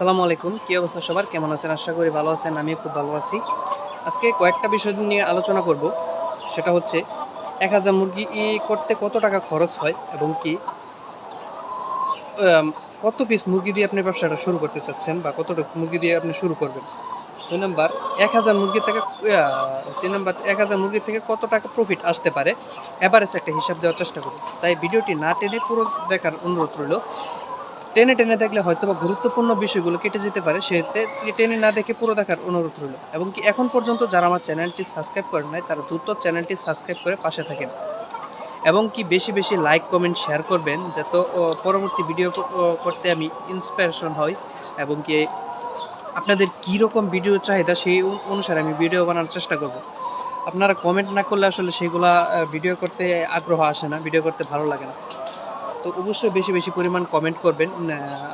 আসসালামু আলাইকুম। কী অবস্থা সবার? কেমন আছেন? আশা করি ভালো আছেন, আমিও খুব ভালো আছি। আজকে কয়েকটা বিষয় নিয়ে আলোচনা করব। সেটা হচ্ছে, এক হাজার মুরগি ই করতে কত টাকা খরচ হয় এবং কি কত পিস মুরগি দিয়ে আপনি ব্যবসাটা শুরু করতে চাচ্ছেন বা কতটা মুরগি দিয়ে আপনি শুরু করবেন? দুই নাম্বার, এক হাজার মুরগি থেকে তিন নাম্বার, এক হাজার মুরগি থেকে কত টাকা প্রফিট আসতে পারে? এভারেজ একটা হিসাব দেওয়ার চেষ্টা করুন তাই ভিডিওটি না টেনে পুরো দেখার অনুরোধ রইল। টেনে টেনে দেখলে হয়তো বা গুরুত্বপূর্ণ বিষয়গুলো কেটে যেতে পারে, সেতে টেনে না দেখে পুরো দেখার অনুরোধ রইল। এবং কি এখন পর্যন্ত যারা আমার চ্যানেলটি সাবস্ক্রাইব করেন নাই, তারা দ্রুত চ্যানেলটি সাবস্ক্রাইব করে পাশে থাকেন। এবং কি বেশি বেশি লাইক, কমেন্ট, শেয়ার করবেন, যাতে পরবর্তী ভিডিও করতে আমি ইন্সপিরেশন হই। এবং কি আপনাদের কী রকম ভিডিও চাহিদা সেই অনুসারে আমি ভিডিও বানানোর চেষ্টা করব। আপনারা কমেন্ট না করলে আসলে সেইগুলা ভিডিও করতে আগ্রহ আসে না, ভিডিও করতে ভালো লাগে না। তো অবশ্যই বেশি বেশি পরিমাণ কমেন্ট করবেন।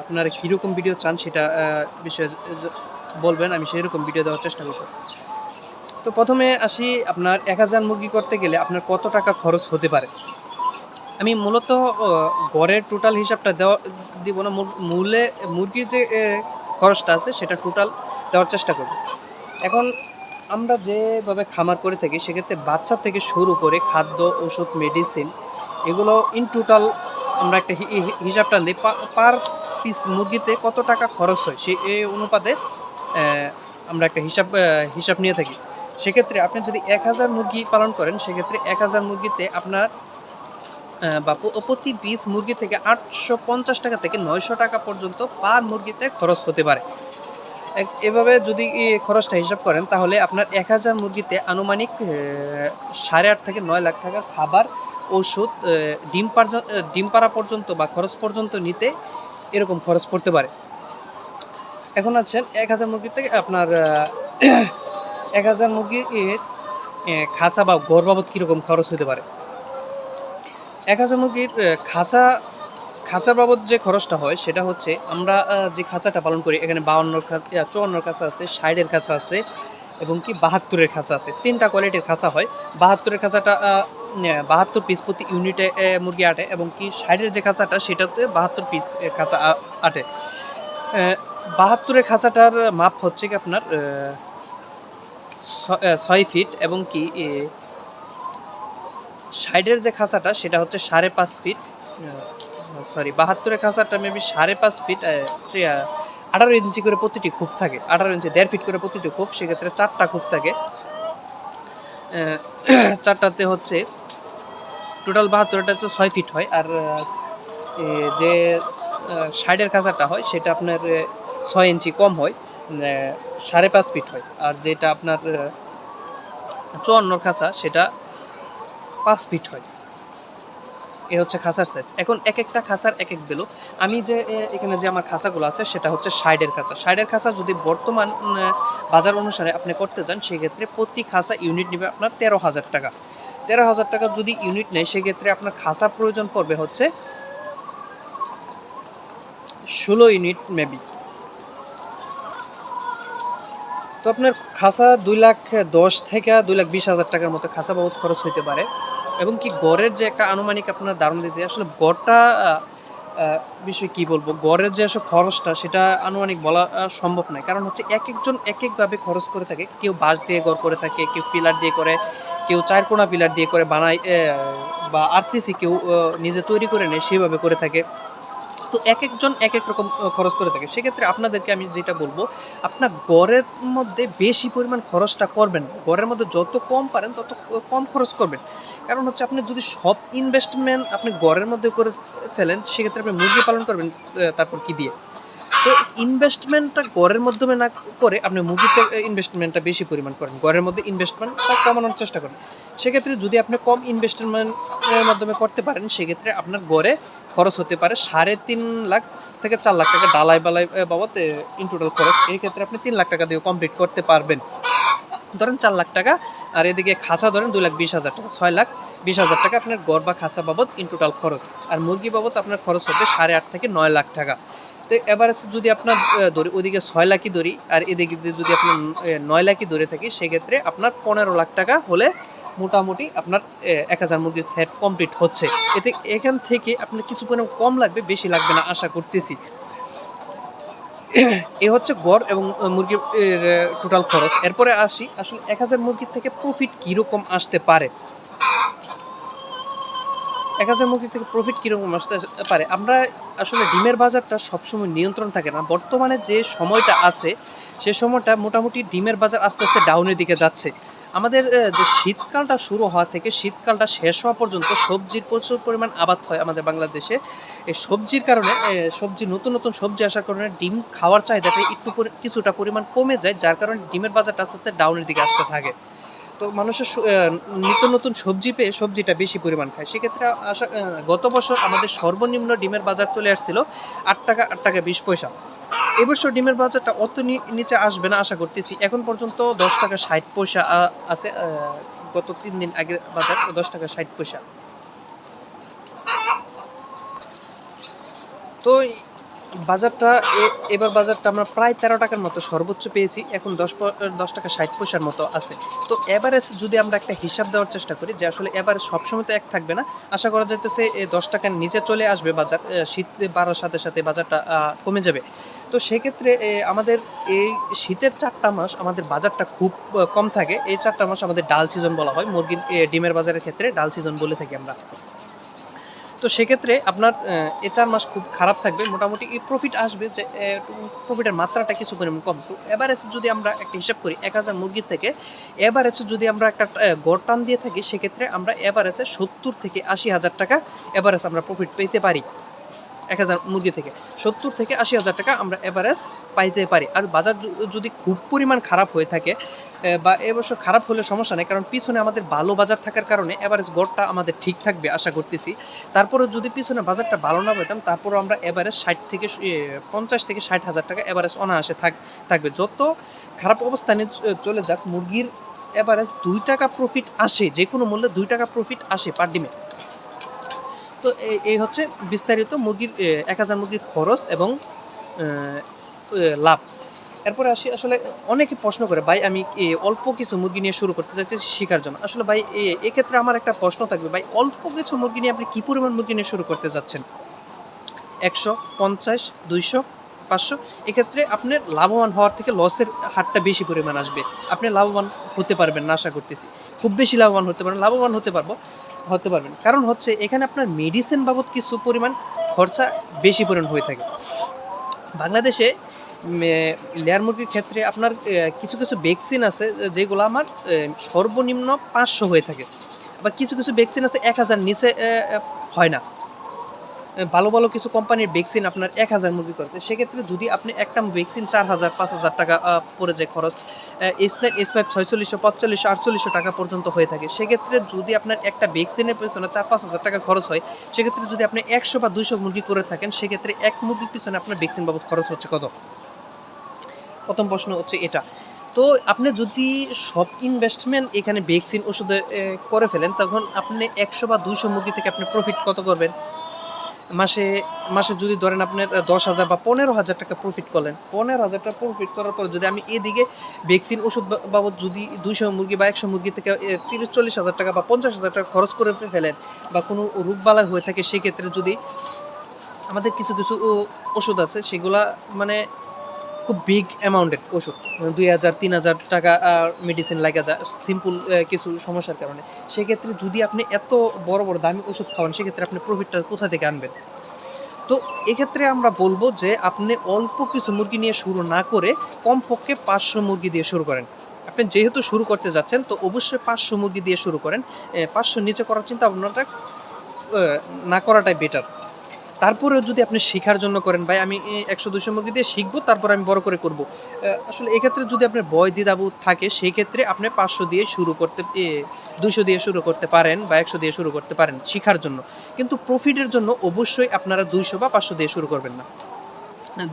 আপনারা কীরকম ভিডিও চান সেটা বিষয়ে বলবেন, আমি সেই রকম ভিডিও দেওয়ার চেষ্টা করব। তো প্রথমে আসি, আপনার এক হাজার মুরগি করতে গেলে আপনার কত টাকা খরচ হতে পারে? আমি মূলত গড়ের টোটাল হিসাবটা দেওয়া, দিব না, মূলে মুরগির যে খরচটা আছে সেটা টোটাল দেওয়ার চেষ্টা করব। এখন আমরা যেভাবে খামার করে থাকি, সেক্ষেত্রে বাচ্চা থেকে শুরু করে খাদ্য, ওষুধ মেডিসিন এগুলো ইন টোটাল আমরা একটা হিসাবটা দিই পার পিস মুরগিতে কত টাকা খরচ হয়? সে এই অনুপাতে আমরা একটা হিসাব হিসাব নিয়ে থাকি। সেক্ষেত্রে আপনি যদি এক হাজার মুরগি পালন করেন, সেক্ষেত্রে এক হাজার মুরগিতে আপনার বা প্রতি পিস মুরগি থেকে আটশো পঞ্চাশ টাকা থেকে নয়শো টাকা পর্যন্ত পার মুরগিতে খরচ হতে পারে। এভাবে যদি খরচটা হিসাব করেন, তাহলে আপনার এক হাজার মুরগিতে আনুমানিক সাড়ে আট থেকে নয় লাখ টাকা খাবার ওষুধ ডিম ডিম পাড়া পর্যন্ত বা খরচ পর্যন্ত নিতে এরকম খরচ পড়তে পারে। এখন আছেন এক হাজার মুরগি থেকে আপনার এক হাজার মুরগি খাঁচা বা ঘর বাবদ কীরকম খরচ হতে পারে? এক হাজার মুরগির খাঁচা খাঁচা বাবদ যে খরচটা হয় সেটা হচ্ছে আমরা যে খাঁচাটা পালন করি, এখানে বাউন্নর খাঁচা চুয়ান্নর খাঁচা আছে, ষাটের খাঁচা আছে এবং কি বাহাত্তরের খাঁচা আছে। তিনটা কোয়ালিটির খাঁচা হয়। বাহাত্তরের খাঁচাটা বাহাত্তর পিস প্রতি ইউনিটে মুরগি আটে এবং কি সাইডের যে খাঁচাটা সেটাতে বাহাত্তর পিস খাঁচা আটে। বাহাত্তরের খাঁচাটার মাপ হচ্ছে কি আপনার ছয় ফিট এবং কি সাইডের যে খাঁচাটা সেটা হচ্ছে সাড়ে পাঁচ ফিট সরি বাহাত্তরের খাঁচাটা মেবি সাড়ে পাঁচ ফিট আঠারো ইঞ্চি করে প্রতিটি খুব থাকে, আঠারো ইঞ্চি দেড় ফিট করে প্রতিটি খুব, সেক্ষেত্রে চারটা খুব থাকে। চারটাতে হচ্ছে টোটাল বাহাত্তরটা হচ্ছে ছয় ফিট হয় আর যে সাইডের খাঁচাটা হয় সেটা আপনার ছয় ইঞ্চি কম হয় সাড়ে পাঁচ ফিট হয়। আর যেটা আপনার চুয়ান্নর খাঁচা সেটা পাঁচ ফিট হয়। এ হচ্ছে খাঁচার সাইজ এখন এক একটা খাঁচার এক এক বেলো। আমি যে এখানে যে আমার খাঁচাগুলো আছে সেটা হচ্ছে সাইডের খাঁচা সাইডের খাঁচা যদি বর্তমান বাজার অনুসারে আপনি করতে চান, সেক্ষেত্রে প্রতি খাঁচা ইউনিট নেবে আপনার তেরো হাজার টাকা। তেরো হাজার টাকা যদি ইউনিট নেয়, সেক্ষেত্রে আপনার খাঁচা প্রয়োজন পড়বে হচ্ছে ষোলো ইউনিট মেবি তো আপনার খাসা দুই লাখ দশ থেকে দুই লাখ বিশ হাজার টাকার মতো খাঁচা বাবদ খরচ হইতে পারে। এবং কি গড়ের যে একটা আনুমানিক আপনার দারুণ দিতে আসলে গড়টা বিষয়ে কি বলব? গড়ের যে আসলে খরচটা, সেটা আনুমানিক বলা সম্ভব নয়। কারণ হচ্ছে এক একজন এক একভাবে খরচ করে থাকে। কেউ বাঁশ দিয়ে গড় করে থাকে, কেউ পিলার দিয়ে করে কেউ চারকোনা পিলার দিয়ে করে বানায় বা আরসিসি কেউ নিজে তৈরি করে নেয় সেইভাবে করে থাকে। তো এক একজন এক এক রকম খরচ করে থাকে। সেক্ষেত্রে আপনাদেরকে আমি যেটা বলব, আপনার গড়ের মধ্যে বেশি পরিমাণ খরচটা করবেন। গড়ের মধ্যে যত কম পারেন, তত কম খরচ করবেন। কারণ হচ্ছে আপনি যদি সব ইনভেস্টমেন্ট আপনি গড়ের মধ্যে করে ফেলেন, সেক্ষেত্রে আপনি মুরগি পালন করবেন তারপর কি দিয়ে? তো ইনভেস্টমেন্টটা গড়ের মাধ্যমে না করে আপনি মুরগিতে ইনভেস্টমেন্টটা বেশি পরিমাণ করেন। গড়ের মধ্যে ইনভেস্টমেন্টটা কমানোর চেষ্টা করেন। সেক্ষেত্রে যদি আপনি কম ইনভেস্টমেন্টের মাধ্যমে করতে পারেন, সেক্ষেত্রে আপনার গড়ে খরচ হতে পারে সাড়ে তিন লাখ থেকে চার লাখ টাকা ডালাই বালাই বাবদ ইন টোটাল খরচ। এই ক্ষেত্রে আপনি তিন লাখ টাকা দিয়ে কমপ্লিট করতে পারবেন। ধরেন চার লাখ টাকা, আর এদিকে খাঁচা ধরেন দুই লাখ বিশ হাজার টাকা, ছয় লাখ বিশ হাজার টাকা আপনার গড় বা খাঁচা বাবদ ইন টোটাল খরচ। আর মুরগি বাবদ আপনার খরচ হবে সাড়ে আট থেকে নয় লাখ টাকা। তো এবারে যদি আপনার ধরি ওইদিকে ছয় লাখই ধরি আর এদিকে যদি আপনার নয় লাখই ধরে থাকি, সেক্ষেত্রে আপনার পনেরো লাখ টাকা হলে মোটামুটি আপনার এক হাজার মুরগির সেট কমপ্লিট হচ্ছে। এতে এখান থেকে আপনার কিছু পরিমাণ কম লাগবে, বেশি লাগবে না, আশা করতেছি। এ হচ্ছে গড় এবং মুরগির টোটাল খরচ। এরপরে আসি, আসলে এক হাজার মুরগির থেকে প্রফিট কীরকম আসতে পারে? এক হাজার মুরগি থেকে প্রফিট কীরকম আসতে পারে? আমরা আসলে ডিমের বাজারটা সবসময় নিয়ন্ত্রণ থাকে না। বর্তমানে যে সময়টা আছে, সে সময়টা মোটামুটি ডিমের বাজার আস্তে আস্তে ডাউনের দিকে যাচ্ছে। আমাদের যে শীতকালটা শুরু হওয়া থেকে শীতকালটা শেষ হওয়া পর্যন্ত সবজির প্রচুর পরিমাণ আবাদ হয় আমাদের বাংলাদেশে। এই সবজির কারণে সবজি, নতুন নতুন সবজি আসার কারণে ডিম খাওয়ার চাহিদাটা একটু কিছুটা পরিমাণ কমে যায়, যার কারণে ডিমের বাজারটা আস্তে আস্তে ডাউনের দিকে আসতে থাকে। তো মানুষের নিত্য নতুন সবজি পেয়ে সবজিটা বেশি পরিমাণ খায়। সেক্ষেত্রে আশা গত বছর আমাদের সর্বনিম্ন ডিমের বাজার চলে আসছিল আট টাকা আট টাকা বিশ পয়সা। এবছর ডিমের বাজারটা অত নিচে আসবে না, আশা করতেছি। এখন পর্যন্ত দশ টাকা ষাট পয়সা আছে গত তিন দিন আগে বাজার দশ টাকা ষাট পয়সা। তো বাজারটা এবার বাজারটা আমরা প্রায় তেরো টাকার মতো সর্বোচ্চ পেয়েছি। এখন দশ দশ টাকা ষাট পয়সার মতো আছে। তো এভারেজ যদি আমরা একটা হিসাব দেওয়ার চেষ্টা করি যে আসলে এভারেজ সবসময় তো এক থাকবে না, আশা করা যাইতেছে এই দশ টাকার নিচে চলে আসবে বাজার শীত বাড়ার সাথে সাথে বাজারটা কমে যাবে। তো সেক্ষেত্রে আমাদের এই শীতের চারটা মাস আমাদের বাজারটা খুব কম থাকে। এই চারটা মাস আমাদের ডাল সিজন বলা হয়। মুরগির ডিমের বাজারের ক্ষেত্রে ডাল সিজন বলে থাকি আমরা। তো সেক্ষেত্রে আপনার এ চার মাস খুব খারাপ থাকবে। মোটামুটি এই প্রফিট আসবে যে প্রফিটের মাত্রাটা কিছু পরিমাণ কম। তো এভারেজ যদি আমরা একটা হিসাব করি, এক হাজার মুরগির থেকে এভারেজ যদি আমরা একটা গড় টান দিয়ে থাকি, সেক্ষেত্রে আমরা এভারেজে সত্তর থেকে আশি হাজার টাকা এভারেজ আমরা প্রফিট পেতে পারি। এক হাজার মুরগি থেকে সত্তর থেকে আশি হাজার টাকা আমরা এভারেজ পাইতে পারি। আর বাজার যদি খুব পরিমাণ খারাপ হয়ে থাকে বা এবছর খারাপ হলে সমস্যা নেই, কারণ পিছনে আমাদের ভালো বাজার থাকার কারণে এভারেজ গড়টা আমাদের ঠিক থাকবে আশা করতেছি। তারপরে যদি পিছনে বাজারটা ভালো না পেতাম তারপরে আমরা এভারেজ ষাট থেকে পঞ্চাশ থেকে ষাট হাজার টাকা এভারেজ অনায়াসে থাক, থাকবে। যত খারাপ অবস্থানে চলে যাক, মুরগির এভারেজ দুই টাকা প্রফিট আসে, যে কোনো মূল্যে দুই টাকা প্রফিট আসে পার ডিমে তো এই হচ্ছে বিস্তারিত মুরগির এক হাজার মুরগির খরচ এবং লাভ। এরপরে আসি আসলে অনেকে প্রশ্ন করে, ভাই, আমি অল্প কিছু মুরগি নিয়ে শুরু করতে চাইতেছি শিকার জন্য? আসলে ভাই এক্ষেত্রে আমার একটা প্রশ্ন থাকবে, ভাই, অল্প কিছু মুরগি নিয়ে আপনি কি পরিমাণ মুরগি নিয়ে শুরু করতে যাচ্ছেন? একশো, পঞ্চাশ, দুইশো, পাঁচশো। এক্ষেত্রে আপনার লাভবান হওয়ার থেকে লসের হারটা বেশি পরিমাণ আসবে। আপনি লাভবান হতে পারবেন না, আশা করতেছি। খুব বেশি লাভবান হতে পারবেন, লাভবান হতে পারব, হতে পারবেন। কারণ হচ্ছে, এখানে আপনার মেডিসিন বাবদ কিছু পরিমাণ খরচা বেশি পরিমাণ হয়ে থাকে। বাংলাদেশে লেয়ার মুরগির ক্ষেত্রে আপনার কিছু কিছু ভ্যাকসিন আছে যেগুলো আমার সর্বনিম্ন পাঁচশো হয়ে থাকে। আবার কিছু কিছু ভ্যাকসিন আছে এক হাজার নিচে হয় না। ভালো ভালো কিছু কোম্পানির ভ্যাকসিন আপনার এক হাজার মুরগি করতে সেক্ষেত্রে যদি আপনি একটা ভ্যাকসিন চার হাজার, পাঁচ হাজার টাকা পড়ে যায় খরচ এসনাইট এস ফাইভ ছয়চল্লিশশো পঁয়তাল্লিশশো আটচল্লিশশো টাকা পর্যন্ত হয়ে থাকে। সেক্ষেত্রে যদি আপনার একটা ভ্যাকসিনের পেছনে চার, পাঁচ হাজার টাকা খরচ হয়, সেক্ষেত্রে যদি আপনি একশো বা দুইশো মুরগি করে থাকেন, সেক্ষেত্রে এক মুরগির পিছনে আপনার ভ্যাকসিন বাবদ খরচ হচ্ছে কত? প্রথম প্রশ্ন হচ্ছে এটা। তো আপনি যদি সব ইনভেস্টমেন্ট এখানে ভ্যাকসিন ওষুধে করে ফেলেন, তখন আপনি একশো বা দুইশো মুরগি থেকে আপনি প্রফিট কত করবেন? মাসে মাসে যদি ধরেন আপনার দশ হাজার বা পনেরো হাজার টাকা প্রফিট করলেন, পনেরো হাজার টাকা প্রফিট করার পর যদি আমি এদিকে ভ্যাকসিন ওষুধ বাবদ যদি দুইশো মুরগি বা একশো মুরগি থেকে তিরিশ, চল্লিশ হাজার টাকা বা পঞ্চাশ হাজার টাকা খরচ করে ফেলেন বা কোনো রোগবালাই হয়ে থাকে, সেক্ষেত্রে যদি আমাদের কিছু কিছু ওষুধ আছে, সেগুলা মানে খুব বিগ অ্যামাউন্টের ওষুধ। দুই হাজার, তিন হাজার টাকা মেডিসিন লাগা যায় সিম্পল কিছু সমস্যার কারণে। সেক্ষেত্রে যদি আপনি এত বড় বড়, দামি ওষুধ খাওয়ান, সেক্ষেত্রে আপনি প্রফিটটা কোথা থেকে আনবেন? তো এক্ষেত্রে আমরা বলব যে, আপনি অল্প কিছু মুরগি নিয়ে শুরু না করে কমপক্ষে পাঁচশো মুরগি দিয়ে শুরু করেন। আপনি যেহেতু শুরু করতে যাচ্ছেন, তো অবশ্যই পাঁচশো মুরগি দিয়ে শুরু করেন। পাঁচশো নিচে করার চিন্তা ভাবনাটা না করাটাই বেটার তারপরেও যদি আপনি শেখার জন্য করেন, ভাই, আমি একশো দুশো মুরগি দিয়ে শিখব, তারপর আমি বড় করে করব। আসলে এক্ষেত্রে যদি আপনার বয় দ্বিধাবোধ থাকে সেই ক্ষেত্রে আপনি পাঁচশো দিয়ে শুরু করতে দুশো দিয়ে শুরু করতে পারেন বা একশো দিয়ে শুরু করতে পারেন শিখার জন্য। কিন্তু প্রফিটের জন্য অবশ্যই আপনারা দুইশো বা পাঁচশো দিয়ে শুরু করবেন না।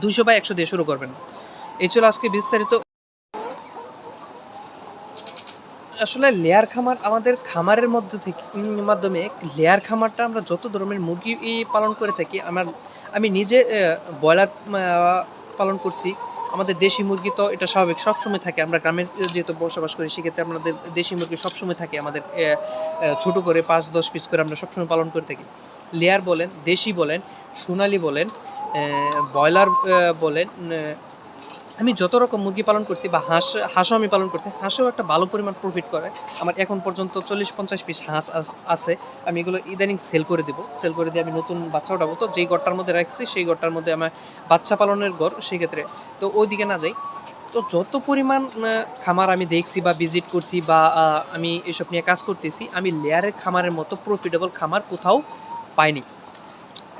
দুইশো বা একশো দিয়ে শুরু করবেন এই ছিল আজকে বিস্তারিত আসলে লেয়ার খামার আমাদের খামারের মধ্যে থেকে মাধ্যমে লেয়ার খামারটা আমরা যত ধরনের মুরগি পালন করে থাকি, আমার, আমি নিজে ব্রয়লার পালন করছি। আমাদের দেশি মুরগি তো এটা স্বাভাবিক সবসময় থাকে, আমরা গ্রামের যেহেতু বসবাস করি, সেক্ষেত্রে আমাদের দেশি মুরগি সবসময় থাকে আমাদের ছোট করে পাঁচ, দশ পিস করে আমরা সবসময় পালন করে থাকি। লেয়ার বলেন, দেশি বলেন, সোনালি বলেন ব্রয়লার বলেন আমি যত রকম মুরগি পালন করছি বা হাঁস, হাঁসও আমি পালন করছি, হাঁসেও একটা ভালো পরিমাণ প্রফিট করে। আমার এখন পর্যন্ত চল্লিশ পঞ্চাশ পিস হাঁস আছে। আমি এগুলো ইদানিং সেল করে দেবো। সেল করে দিয়ে আমি নতুন বাচ্চা উঠাবো। তো যেই ঘরটার মধ্যে রাখছি, সেই ঘরটার মধ্যে আমার বাচ্চা পালনের ঘর, সেই ক্ষেত্রে। তো ওইদিকে না যাই। তো যত পরিমাণ খামার আমি দেখছি বা ভিজিট করছি বা আমি এসব নিয়ে কাজ করতেছি, আমি লেয়ারের খামারের মতো প্রফিটেবল খামার কোথাও পাইনি।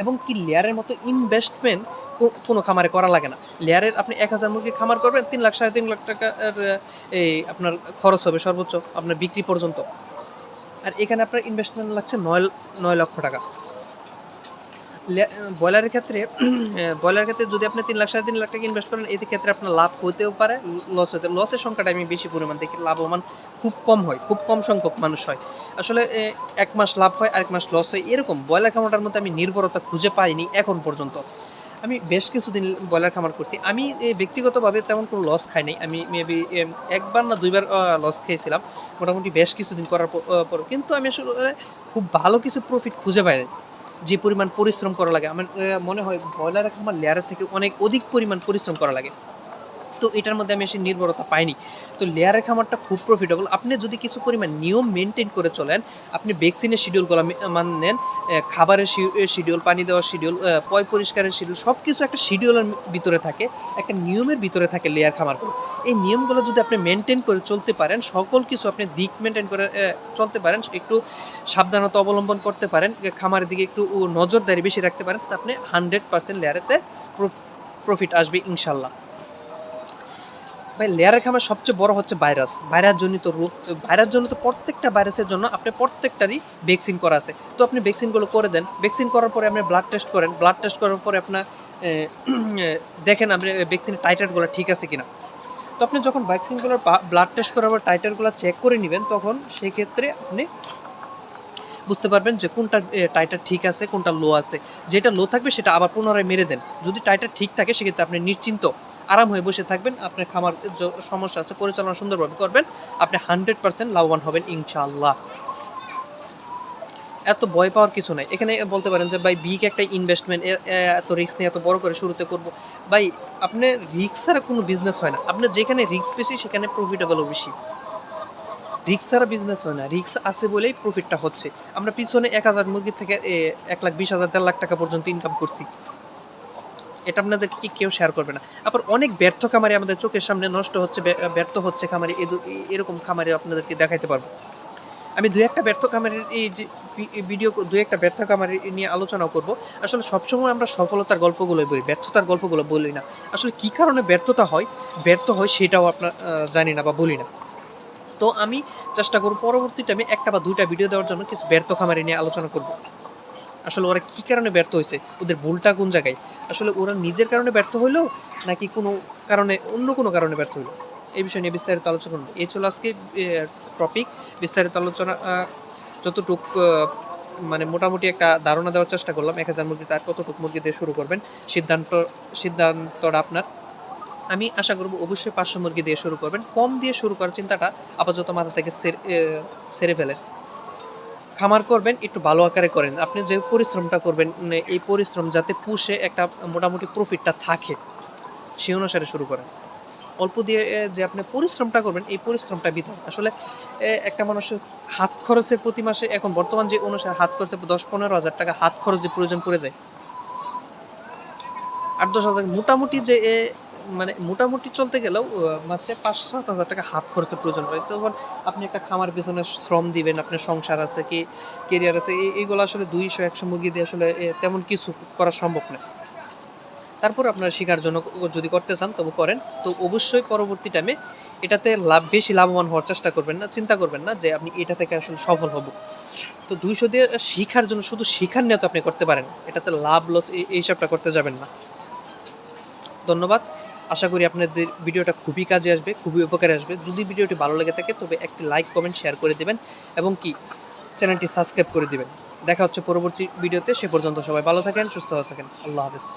এবং কি লেয়ারের মতো ইনভেস্টমেন্ট কোনো খামারে করা লাগে না। লেয়ারের আপনি এক হাজার মুরগি খামার করবেন, তিন লাখ, সাড়ে তিন লাখ টাকার এই আপনার খরচ হবে সর্বোচ্চ আপনার বিক্রি পর্যন্ত। আর এখানে আপনার ইনভেস্টমেন্ট লাগছে নয় নয় লক্ষ টাকা। ব্রয়লারের ক্ষেত্রে ব্রয়লারের ক্ষেত্রে যদি আপনি তিন লাখ, সাড়ে তিন লাখ টাকা ইনভেস্ট করেন, এতে ক্ষেত্রে আপনার লাভ হতেও পারে লস হতে লসের সংখ্যাটা আমি বেশি পরিমাণ দেখি, লাভবান খুব কম হয়, খুব কম সংখ্যক মানুষ হয়। আসলে এক মাস লাভ হয়, আরেক মাস লস হয়, এরকম ব্রয়লার খামারটার মধ্যে আমি নির্ভরতা খুঁজে পাইনি এখন পর্যন্ত। আমি বেশ কিছুদিন ব্রয়লার খামার করছি। আমি ব্যক্তিগতভাবে তেমন কোনো লস খাই নাই। আমি মেবি একবার না দুইবার লস খেয়েছিলাম। মোটামুটি বেশ কিছুদিন করার পর কিন্তু আমি আসলে খুব ভালো কিছু প্রফিট খুঁজে পাই। যে পরিমাণ পরিশ্রম করা লাগে। আমার মনে হয় ব্রয়লার খামার লেয়ারের থেকে অনেক অধিক পরিমাণ পরিশ্রম করা লাগে। তো এটার মধ্যে আমি এসে নির্ভরতা পাইনি। তো লেয়ারের খামারটা খুব প্রফিটেবল আপনি যদি কিছু পরিমাণ নিয়ম মেনটেন করে চলেন, আপনি ভ্যাকসিনের শিডিউলগুলো মানেন খাবারের শিডিউল পানি দেওয়ার শিডিউল পয় পরিষ্কারের শিডিউল সব কিছু একটা শিডিউলের ভিতরে থাকে, একটা নিয়মের ভিতরে থাকে লেয়ার খামারগুলো এই নিয়মগুলো যদি আপনি মেনটেন করে চলতে পারেন, সকল কিছু আপনি দিক মেনটেন করে চলতে পারেন, একটু সাবধানতা অবলম্বন করতে পারেন খামারের দিকে একটু নজরদারি বেশি রাখতে পারেন, তাতে আপনি হান্ড্রেড পার্সেন্ট লেয়ারেতে প্রফিট আসবে ইনশাল্লাহ। ভাই, লেয়ারের খামার সবচেয়ে বড় হচ্ছে ভাইরাস। ভাইরাস জনিত রোগ ভাইরাস জনিত প্রত্যেকটা ভাইরাসের জন্য আপনি প্রত্যেকটারই ভ্যাকসিন করা আছে। তো আপনি ভ্যাকসিনগুলো করে দেন। ভ্যাকসিন করার পরে আপনি ব্লাড টেস্ট করেন। ব্লাড টেস্ট করার পরে আপনার দেখেন আপনি ভ্যাকসিনের টাইটারগুলো ঠিক আছে কিনা। তো আপনি যখন ভ্যাকসিনগুলোর ব্লাড টেস্ট করার পর টাইটারগুলো চেক করে নেবেন, তখন সেই ক্ষেত্রে আপনি বুঝতে পারবেন যে কোনটা টাইটার ঠিক আছে, কোনটা লো আছে। যেটা লো থাকবে সেটা আবার পুনরায় মেরে দেন। যদি টাইটার ঠিক থাকে, সেক্ষেত্রে আপনি নিশ্চিন্ত আরাম হয়ে বসে থাকবেন। আপনার খামার সমস্যা আছে, পরিচালনা সুন্দরভাবে করবেন। আপনি হান্ড্রেড পার্সেন্ট লাভবান হবেন ইনশাআল্লাহ। এত ভয় পাওয়ার কিছু নাই। এখানে বলতে পারেন যে, ভাই বিগ একটা ইনভেস্টমেন্ট এত রিস্ক নিয়ে এত বড় করে শুরুতে করব। ভাই, আপনি রিক্স ছাড়া কোনো বিজনেস হয় না। আপনি যেখানে রিস্ক বেশি, সেখানে প্রফিটেবলও বেশি। রিক্স ছাড়া বিজনেস হয় না। রিক্স আছে বলেই প্রফিটটা হচ্ছে। আমরা পিছনে এক হাজার মুরগির থেকে এক লাখ বিশ হাজার, দেড় লাখ টাকা পর্যন্ত ইনকাম করছি। এটা আপনাদেরকে কি কেউ শেয়ার করবে না। আবার অনেক ব্যর্থ খামারি আমাদের চোখের সামনে নষ্ট হচ্ছে ব্যর্থ হচ্ছে খামারি এরকম খামারি আপনাদেরকে দেখাইতে পারব। আমি দু একটা ব্যর্থ খামারের এই ভিডিও দু একটা ব্যর্থ খামারি নিয়ে আলোচনা করব। আসলে সবসময় আমরা সফলতার গল্পগুলোই বলি, ব্যর্থতার গল্পগুলো বলি না। আসলে কি কারণে ব্যর্থতা হয়, ব্যর্থ হয় সেটাও আপনার জানি না বা বলি না। তো আমি চেষ্টা করব পরবর্তীতে আমি একটা বা দুইটা ভিডিও দেওয়ার জন্য কিছু ব্যর্থ খামারি নিয়ে আলোচনা করব। আসলে ওরা কি কারণে ব্যর্থ হয়েছে? ওদের ভুলটা কোন জায়গায়? আসলে ওরা নিজের কারণে ব্যর্থ হইল নাকি কোনো কারণে, অন্য কোনো কারণে ব্যর্থ হইল এই বিষয় নিয়ে বিস্তারিত আলোচনা করব। এই ছিল আজকে টপিক বিস্তারিত আলোচনা যতটুক মানে মোটামুটি একটা ধারণা দেওয়ার চেষ্টা করলাম, এক হাজার মুরগি তার কতটুকু মুরগি দিয়ে শুরু করবেন, সিদ্ধান্ত, সিদ্ধান্তটা আপনার। আমি আশা করব অবশ্যই পাঁচশো মুরগি দিয়ে শুরু করবেন। কম দিয়ে শুরু করার চিন্তাটা আপাতত মাথা থেকে সেরে- সেরে ফেলেন। খামার করবেন একটু ভালো আকারে করেন। আপনি যে পরিশ্রমটা করবেন উম, এই পরিশ্রম যাতে পুষে একটা মোটামুটি প্রফিটটা থাকে সেই অনুসারে শুরু করেন। অল্প দিয়ে যে আপনি পরিশ্রমটা করবেন এই পরিশ্রমটা বিধান। আসলে একটা মানুষের হাত খরচের প্রতি মাসে এখন বর্তমান যে অনুসারে হাত খরচে দশ পনেরো হাজার টাকা হাত খরচে প্রয়োজন পড়ে যায়। আট দশ হাজার মোটামুটি যে মানে মোটামুটি চলতে গেলেও মাসে পাঁচ সাত হাজার টাকা হাত খরচের প্রয়োজন হয়। তখন আপনি একটা খামার পিছনে শ্রম দিবেন, আপনার সংসার আছে, কি কেরিয়ার আছে এই- এইগুলো আসলে দুইশো, একশো মুরগি দিয়ে আসলে তেমন কিছু করা সম্ভব না। তারপর আপনারা শিকার জন্য যদি করতে চান, তবু করেন। তো অবশ্যই পরবর্তী টাইমে এটাতে লাভ, বেশি লাভবান হওয়ার চেষ্টা করবেন না, চিন্তা করবেন না যে আপনি এটা থেকে আসলে সফল হব। তো দুইশো দিয়ে শিখার জন্য শুধু শিখার নিয়ে তো আপনি করতে পারেন, এটাতে লাভ, লস এইসবটা করতে যাবেন না। ধন্যবাদ। আশা করি আপনাদের ভিডিওটা খুবই কাজে আসবে, খুবই উপকারে আসবে। যদি ভিডিওটি ভালো লেগে থাকে, তবে একটি লাইক, কমেন্ট, শেয়ার করে দেবেন এবং কি চ্যানেলটি সাবস্ক্রাইব করে দেবেন। দেখা হচ্ছে পরবর্তী ভিডিওতে। সে পর্যন্ত সবাই ভালো থাকেন, সুস্থ থাকেন। আল্লাহ হাফেজ।